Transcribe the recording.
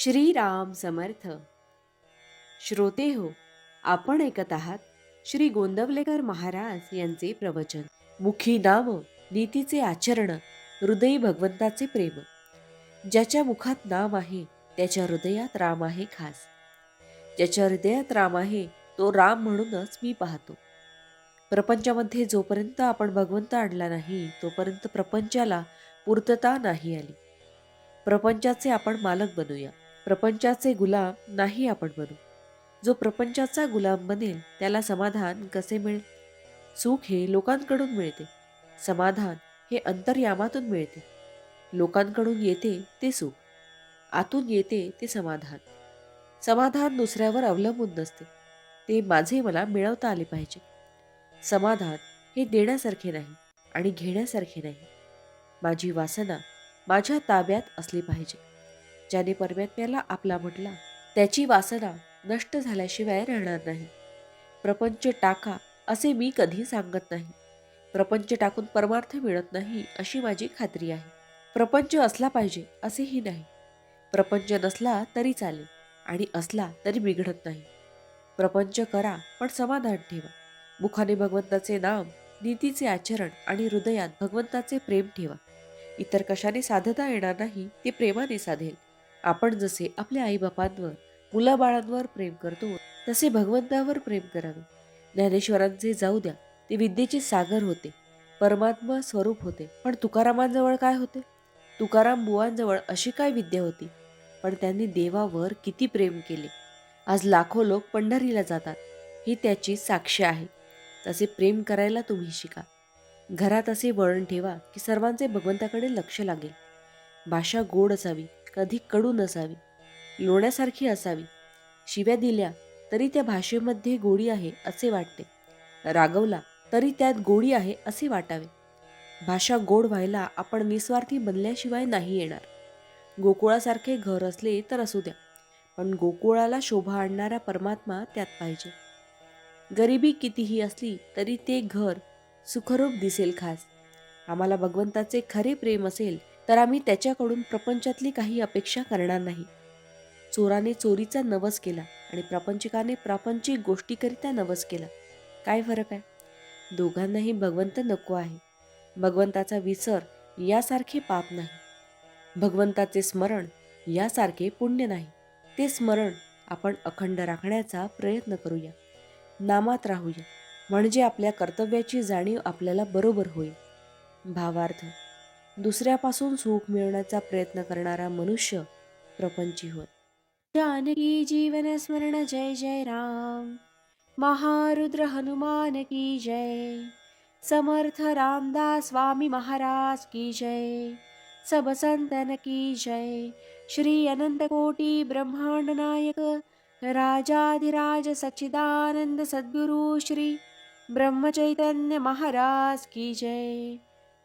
श्रीराम समर्थ. श्रोते हो आपण ऐकत आहात श्री गोंदवलेकर महाराज यांचे प्रवचन. मुखी नाम नीतीचे आचरण हृदयी भगवंताचे प्रेम. ज्याच्या मुखात नाम आहे त्याच्या हृदयात राम आहे खास. ज्याच्या हृदयात राम आहे तो राम म्हणूनच मी पाहतो. प्रपंचामध्ये जोपर्यंत आपण भगवंत आणला नाही तोपर्यंत प्रपंचाला पूर्तता नाही आली. प्रपंचाचे आपण मालक बनूया. प्रपंचाचे गुलाम नाही आपण बनू. जो प्रपंचाचा गुलाम बनेल त्याला समाधान कसे मिळेल? सुख हे लोकांकडून मिळते. समाधान हे अंतर्यामातून मिळते. लोकांकडून येते ते सुख. आतून येते ते समाधान. समाधान दुसऱ्यावर अवलंबून नसते. ते माझे मला मिळवता आले पाहिजे. समाधान हे देण्यासारखे नाही आणि घेण्यासारखे नाही. माझी वासना माझ्या ताब्यात असली पाहिजे. ज्याने परमात्म्याला आपला म्हटला त्याची वासना नष्ट झाल्याशिवाय राहणार नाही. प्रपंच टाका असे मी कधी सांगत नाही. प्रपंच टाकून परमार्थ मिळत नाही अशी माझी खात्री आहे. प्रपंच असला पाहिजे असेही नाही. प्रपंच नसला तरी चालेल आणि असला तरी बिघडत नाही. प्रपंच करा पण समाधान ठेवा. मुखाने भगवंताचे नाम नीतीचे आचरण आणि हृदयात भगवंताचे प्रेम ठेवा. इतर कशाने साधता येणार नाही ते प्रेमाने साधेल. आपण जसे आपल्या आईबापांवर मुलाबाळांवर प्रेम करतो तसे भगवंतावर प्रेम करावे. ज्ञानेश्वरांचे जाऊ द्या ते विद्येचे सागर होते. परमात्मा स्वरूप होते. पण तुकारामांजवळ काय होते? तुकाराम बुवांजवळ अशी काय विद्या होती? पण त्यांनी देवावर किती प्रेम केले? आज लाखो लोक पंढरीला जातात. ही त्याची साक्ष आहे. तसे प्रेम करायला तुम्ही शिका. घरात असे वळण ठेवा की सर्वांचे भगवंताकडे लक्ष लागेल. भाषा गोड असावी. कधी कडू नसावी लोण्यासारखी असावी. शिव्या दिल्या तरी त्या भाषेमध्ये गोडी आहे असे वाटते. रागवला तरी त्यात गोडी आहे असे वाटावे. भाषा गोड व्हायला आपण निस्वार्थी बनल्याशिवाय नाही येणार. गोकुळासारखे घर असले तर असू द्या पण गोकुळाला शोभा आणणारा परमात्मा त्यात पाहिजे. गरिबी कितीही असली तरी ते घर सुखरूप दिसेल खास. आम्हाला भगवंताचे खरे प्रेम असेल तर आम्ही त्याच्याकडून प्रपंचातली काही अपेक्षा करणार नाही. चोराने चोरीचा नवस केला आणि प्रापंचिकाने प्रापंचिक गोष्टीकरिता नवस केला. काय फरक आहे? दोघांनाही भगवंत नको आहे. भगवंताचा विसर यासारखे पाप नाही. भगवंताचे स्मरण यासारखे पुण्य नाही. ते स्मरण आपण अखंड राखण्याचा प्रयत्न करूया. नामात राहूया. म्हणजे आपल्या कर्तव्याची जाणीव आपल्याला बरोबर होईल. भावार्थ दुसऱ्यापासून सुख मिळवण्याचा प्रयत्न करणारा मनुष्य प्रपंची होय जानकी जीवन स्मरण जय जय राम. महारुद्र हनुमान की जय. समर्थ रामदास स्वामी महाराज की जय. सब संतन की जय. श्री अनंत कोटी ब्रह्मांड नायक. राजाधिराज सच्चिदानंद सद्गुरु श्री ब्रह्मचैतन्य महाराज की जय.